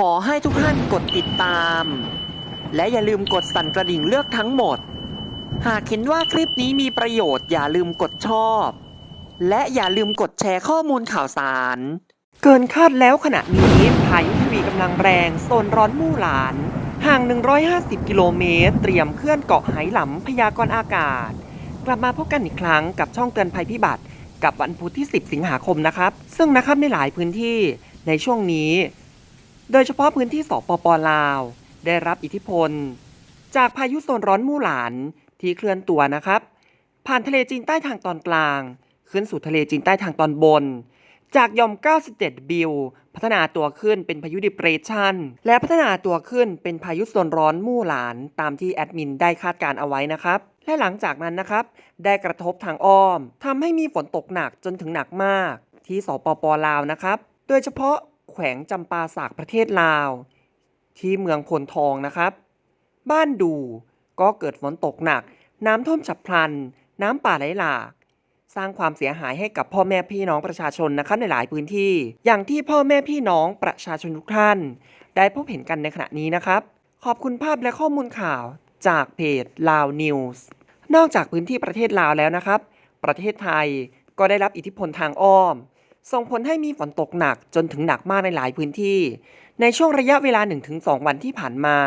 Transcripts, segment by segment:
ขอให้ทุกท่านกดติดตาม และอย่าลืมกดสั่นกระดิ่งเลือกทั้งหมด หากเห็นว่าคลิปนี้มีประโยชน์อย่าลืมกดชอบ และอย่าลืมกดแชร์ข้อมูลข่าวสาร เกินคาดแล้วขณะนี้พายุทวีกำลังแรงโซนร้อนมู่หลาน ห่าง 150 กิโลเมตร เตรียมเคลื่อนเกาะไหหลำพยากรณ์อากาศ กลับมาพบกันอีกครั้งกับช่องเตือนภัยพิบัติ กับวันพุธที่ 10 สิงหาคมนะครับ ซึ่งนะครับในหลายพื้นที่ในช่วงนี้ โดยเฉพาะพื้นที่สปปลาว ได้รับอิทธิพล จากพายุโซนร้อนมู่หลานที่เคลื่อนตัวนะครับ ผ่านทะเลจีนใต้ทางตอนกลาง ขึ้นสู่ทะเลจีนใต้ทางตอนบน จากยอม 97 บิลพัฒนาตัวขึ้นเป็นพายุดิเปรชันและพัฒนาตัวขึ้นเป็นพายุโซนร้อนมู่หลานตามที่แอดมินได้คาดการเอาไว้นะครับและหลังจากนั้นนะครับ ได้กระทบทางอ้อมทำให้มีฝนตกหนักจนถึงหนักมาก ที่สปปลาวนะครับ โดยเฉพาะ แขวงจำปาสากประเทศลาว ที่เมืองพลทองนะครับ บ้านดูก็เกิดฝนตกหนัก น้ำท่วมฉับพลัน น้ำป่าไหลหลาก สร้างความเสียหายให้กับพ่อแม่พี่น้องประชาชนนะครับในหลายพื้นที่ อย่างที่พ่อแม่พี่น้องประชาชนทุกท่าน ได้พบเห็นกันในขณะนี้นะครับ ขอบคุณภาพและข้อมูลข่าวจากเพจลาวนิวส์นอกจากพื้นที่ประเทศลาวแล้วนะครับ ประเทศไทยก็ได้รับอิทธิพลทางอ้อม ส่งผลให้มีฝนตกหนักจนถึงหนักมากในหลายพื้นที่ ในช่วงระยะเวลา 1-2 วันที่ผ่านมา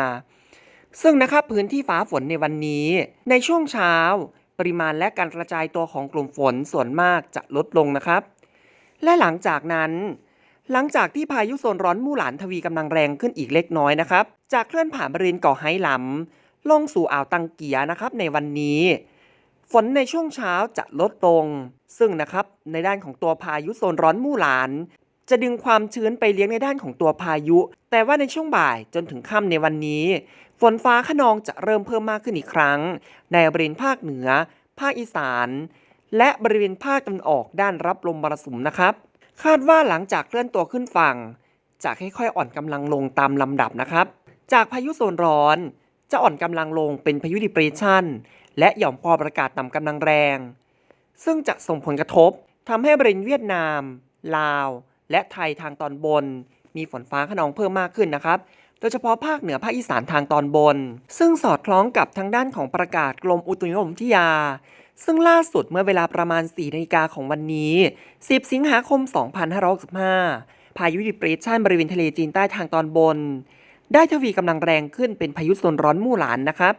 ซึ่งนะครับพื้นที่ฟ้าฝนในวันนี้ ในช่วงเช้า ปริมาณและการกระจายตัวของกลุ่มฝนส่วนมากจะลดลงนะครับ และหลังจากนั้น หลังจากที่พายุโซนร้อนมู่หลานทวีกำลังแรงขึ้นอีกเล็กน้อยนะครับจากเคลื่อนผ่านบริเวณเกาะไฮหลำลงสู่อ่าวตังเกียนะครับในวันนี้ ฝนในช่วงเช้าจะลดลง ซึ่งนะครับในด้านของตัวพายุโซนร้อนมู่หลาน จะดึงความชื้นไปเลี้ยงในด้านของตัวพายุ แต่ว่าในช่วงบ่ายจนถึงค่ำในวันนี้ ฝนฟ้าขนองจะเริ่มเพิ่มมากขึ้นอีกครั้ง ในบริเวณภาคเหนือ ภาคอีสาน และบริเวณภาคตะวันออกด้านรับลมมรสุมนะครับ คาดว่าหลังจากเคลื่อนตัวขึ้นฝั่งจะค่อยๆอ่อนกำลังลงตามลำดับนะครับ จากพายุโซนร้อนจะอ่อนกำลังลงเป็นพายุดิเปรชัน และหย่อมความอากาศต่ำกำลังแรง ซึ่งจะส่งผลกระทบทำให้บริเวณเวียดนาม ลาว และไทยทางตอนบน มีฝนฟ้าขนองเพิ่มมากขึ้นนะครับ โดยเฉพาะภาคเหนือภาคอีสานทางตอนบน ซึ่งสอดคล้องกับทางด้านของประกาศกรมอุตุนิยมวิทยา ซึ่งล่าสุดเมื่อเวลาประมาณ4นาฬิกาของวันนี้ 10 สิงหาคม 2565พายุดิเปรชันบริเวณทะเลจีนใต้ทางตอนบน ได้ทวีกำลังแรงขึ้นเป็นพายุโซนร้อนมู่หลานนะครับ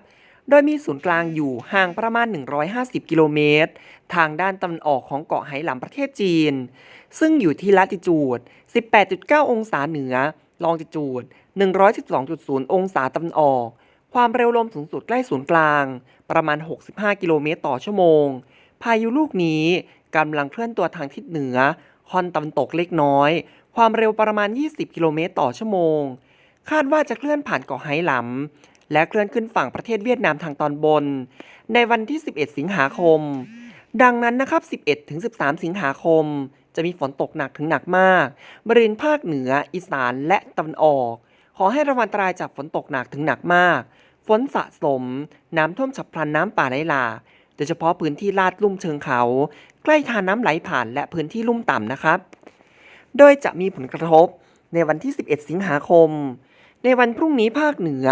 โดยมีศูนย์กลางอยู่ห่างประมาณ 150 กิโลเมตร ทางด้านตะวันออกของเกาะไหหลำประเทศจีน ซึ่งอยู่ที่ลัติจูด 18.9 องศาเหนือ ลองจิจูด 112.0 องศาตะวันออก ความเร็วลมสูงสุดใกล้ศูนย์กลาง ประมาณ 65 กิโลเมตรต่อชั่วโมง พายุลูกนี้กำลังเคลื่อนตัวทางทิศเหนือค่อนตะวันตกเล็กน้อย ความเร็วประมาณ 20 กิโลเมตรต่อชั่วโมง คาดว่าจะเคลื่อนผ่านเกาะไหหลำ และเคลื่อนขึ้นฝั่งประเทศเวียดนามทางตอนบน ในวันที่ 11 สิงหาคม ดังนั้นนะครับ 11 ถึง 13 สิงหาคม จะมีฝนตกหนักถึงหนักมาก บริเวณภาคเหนือ อีสานและตะวันออก ขอให้ระวังอันตรายจากฝนตกหนักถึงหนักมาก ฝนสะสม น้ำท่วมฉับพลันน้ำป่าไหลหลากโดยเฉพาะพื้นที่ลาดลุ่มเชิงเขา ใกล้ทานน้ำไหลผ่านและพื้นที่ลุ่มต่ำนะครับ โดยจะมีผลกระทบในวันที่ 11 สิงหาคม ในวันพรุ่งนี้ภาคเหนือ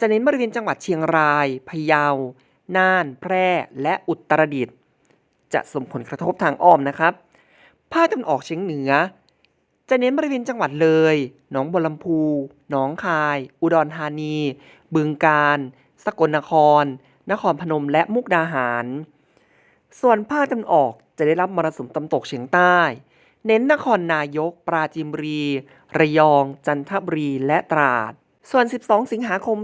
จะเน้นบริเวณจังหวัดเชียงราย พะเยา น่าน แพร่ และอุตรดิตถ์ จะส่งผลกระทบทางอ้อมนะครับ ภาคตะวันออกเฉียงเหนือ จะเน้นบริเวณจังหวัดเลย หนองบัวลำพู หนองคาย อุดรธานี บึงกาฬ สกลนคร นครพนม และมุกดาหาร ส่วนภาคตะวันออกจะได้รับมรสุมตะวันตกเฉียงใต้ เน้นนครนายก ปราจีนบุรี ระยอง จันทบุรี และตราด ส่วน 12 สิงหาคม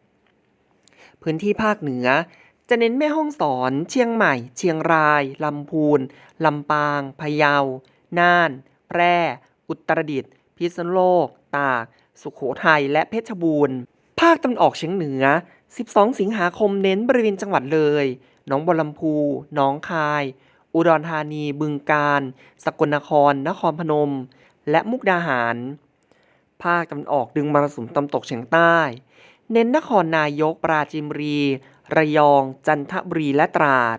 2565 พื้นที่ภาคเหนือ จะเน้นแม่ฮ่องสอน เชียงใหม่ เชียงราย ลำพูน ลำปาง พะเยา น่าน แพร่ อุตรดิตถ์ พิษณุโลก ตาก สุขโขทัย และเพชรบูรณ์ ภาคตะวันออกเฉียงเหนือ 12 สิงหาคมเน้นบริเวณจังหวัดเลย หนองบัวลำพู หนองคาย อุดรธานี บึงกาฬ สกลนคร นครพนม และมุกดาหาร ภาคตะวันออกดึงมรสุมตะวันตกเฉียงใต้ เน้นนครนายกปราจีนบุรี ระยอง จันทบุรีและตราด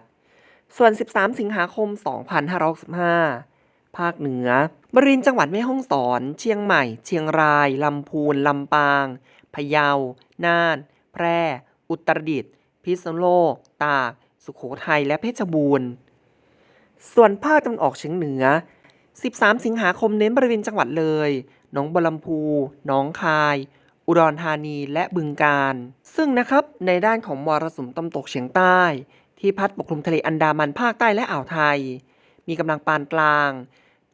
ส่วน 13 สิงหาคม 2565ภภาคเหนือบริเวณจังหวัดแม่ฮ่องสอน เชียงใหม่ เชียงราย ลำพูน ลำปาง พะเยา น่าน แพร่ อุตรดิตถ์ พิษณุโลก ตาก สุโขทัย และเพชรบูรณ์ ส่วนภาคตะวันออกเฉียงเหนือ 13 สิงหาคมเน้นบริเวณจังหวัดเลย หนองบัวลำพู หนองคาย อุดรธานี และบึงกาฬ ซึ่งนะครับในด้านของมรสุมตะวันตกเฉียงใต้ ที่พัดปกคลุมทะเลอันดามันภาคใต้และอ่าวไทย มีกำลังปานกลาง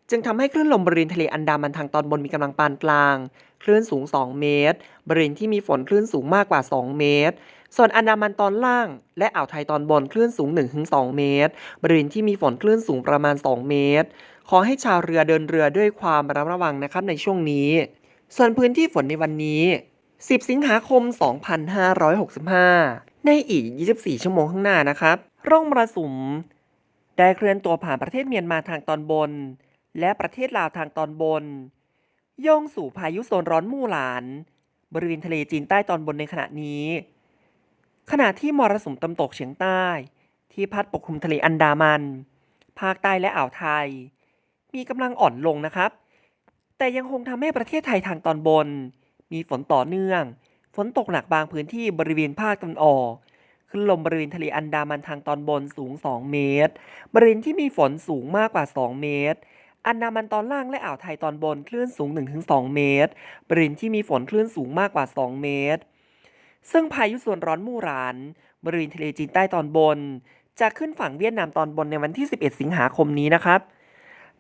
จึงทำให้คลื่นลมบริเวณทะเลอันดามันทางตอนบนมีกำลังปานกลาง คลื่นสูง 2 เมตร บริเวณที่มีฝนคลื่นสูงมากกว่า 2 เมตรส่วนอันดามันตอนล่างและอ่าวไทยตอนบนคลื่นสูง 1-2 เมตร บริเวณที่มีฝนคลื่นสูงประมาณ 2 เมตร ขอให้ชาวเรือเดินเรือด้วยความระมัดระวังนะครับในช่วงนี้ ส่วนพื้นที่ฝนในวันนี้ 10 สิงหาคม 2565 ในอีก 24 ชั่วโมงข้างหน้านะครับ ร่องมรสุม ได้เคลื่อนตัวผ่านประเทศเมียนมาทางตอนบน และประเทศลาวทางตอนบนย่องสู่พายุโซนร้อนมู่หลาน บริเวณทะเลจีนใต้ตอนบนในขณะนี้ ขณะที่มรสุมตะวันตกเฉียงใต้ ที่พัดปกคลุมทะเลอันดามัน ภาคใต้และอ่าวไทย มีกำลังอ่อนลงนะครับ แต่ยังคงทำให้ประเทศไทยทางตอนบน มีฝนต่อเนื่อง ฝนตกหนักบางพื้นที่บริเวณภาคตะวันออกคลื่นลมบริเวณทะเลอันดามันทางตอนบนสูง 2 เมตร บริเวณที่มีฝนสูงมากกว่า 2 เมตร อันดามันตอนล่างและอ่าวไทยตอนบนคลื่นสูง 1-2 เมตร บริเวณที่มีฝนคลื่นสูงมากกว่า 2 เมตร ซึ่งพายุส่วนร้อนมู่หลาน บริเวณทะเลจีนใต้ตอนบน จะขึ้นฝั่งเวียดนามตอนบนในวันที่ 11 สิงหาคมนี้นะครับ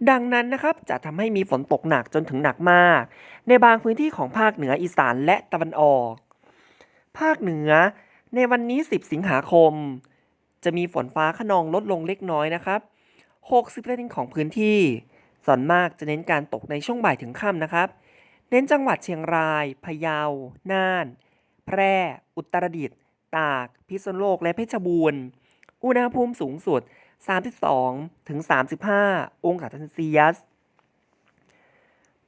ดังนั้นนะครับจะทำให้มีฝนตกหนักจนถึงหนักมาก ในบางพื้นที่ของภาคเหนืออีสานและตะวันออก ภาคเหนือ ในวันนี้ 10 สิงหาคม จะมีฝนฟ้าขนองลดลงเล็กน้อยนะครับ 60%ของพื้นที่ ส่วนมากจะเน้นการตกในช่วงบ่ายถึงค่ำนะครับ เน้นจังหวัดเชียงราย พะเยา น่าน แพร่ อุตรดิตถ์ ตาก พิษณุโลก และเพชรบูรณ์ อุณหภูมิสูงสุด 32 ถึง 35 องศาเซลเซียส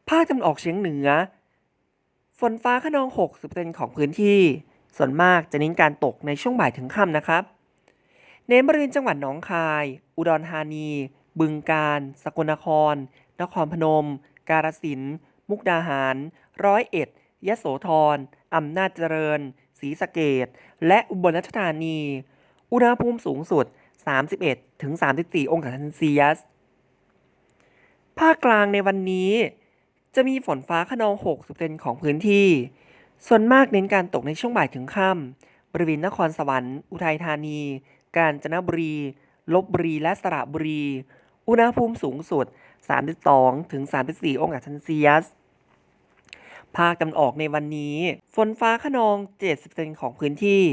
ภาคตะวันออกเฉียงเหนือ ฝนฟ้าขนอง 60%ของพื้นที่ ส่วนมากจะเน้นการตกในช่วงบ่ายถึงค่ำนะครับ เน้นบริเวณจังหวัดหนองคาย อุดรธานี บึงกาฬ สกลนคร นครพนม กาฬสินธุ์มุกดาหาร ร้อยเอ็ด ยโสธร อำนาจเจริญ ศรีสะเกดและอุบลราชธานี อุณหภูมิสูงสุด 31ถึง34 องศาเซลเซียส ภาคกลางในวันนี้ จะมีฝนฟ้าขนอง 60%ของพื้นที่ ส่วนมากเน้นการตกในช่วงบ่ายถึงค่ำบริเวณนครสวรรค์ อุทัยธานี กาญจนบุรี ลบบุรี และสระบุรี อุณหภูมิสูงสุด 32ถึง34 องศาเซลเซียสภาคตะวันออกในวันนี้ ฝนฟ้าขนอง 70%ของพื้นที่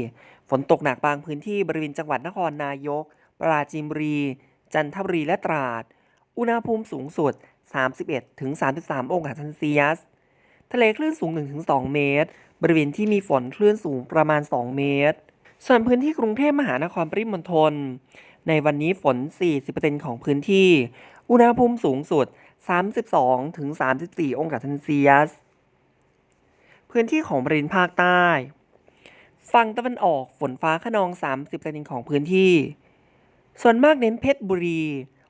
ฝนตกหนักบางพื้นที่บริเวณจังหวัดนครนายก ปราจีนบุรี จันทบุรีและตราด อุณหภูมิสูงสุด 31ถึง33 องศาเซลเซียส ทะเลคลื่นสูง 1-2 เมตร บริเวณที่มีฝนคลื่นสูงประมาณ 2 เมตร ส่วนพื้นที่กรุงเทพมหานครปริมณฑล ในวันนี้ฝน 40%ของพื้นที่ อุณหภูมิสูงสุด 32ถึง34 องศาเซลเซียส พื้นที่ของบริเวณภาคใต้ฝั่งตะวันออกฝนฟ้าขนอง 30%ของพื้นที่ ส่วนมากเน้นเพชรบุรี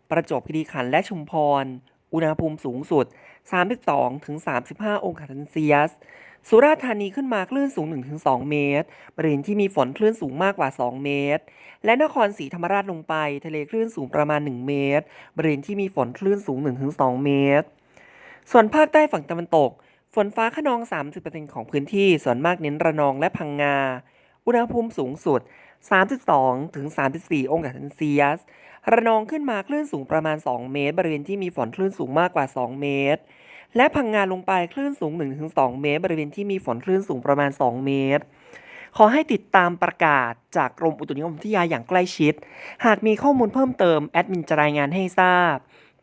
ประจวบคีรีขันธ์และชุมพร อุณหภูมิสูงสุด 32ถึง35 องศาเซลเซียส สุราษฎร์ธานีขึ้นมาคลื่นสูง 1-2 เมตร บริเวณที่มีฝนคลื่นสูงมากกว่า 2 เมตร และนครศรีธรรมราชลงไป ทะเลคลื่นสูงประมาณ 1 เมตร บริเวณที่มีฝนคลื่นสูง 1-2 เมตร ส่วนภาคใต้ฝั่งตะวันตก ฝนฟ้าขนอง 30%ของพื้นที่ ส่วนมากเน้นระนองและพังงา อุณหภูมิสูงสุด 32 ถึง 34 องศาเซลเซียส ระนองขึ้นมาคลื่นสูงประมาณ 2 เมตร บริเวณที่มีฝนคลื่นสูงมากกว่า 2 เมตร และพังงาลงไปคลื่นสูง 1-2 เมตร บริเวณที่มีฝนคลื่นสูงประมาณ 2 เมตร ขอให้ติดตามประกาศจากกรมอุตุนิยมวิทยาอย่างใกล้ชิด หากมีข้อมูลเพิ่มเติมแอดมินจะรายงานให้ทราบ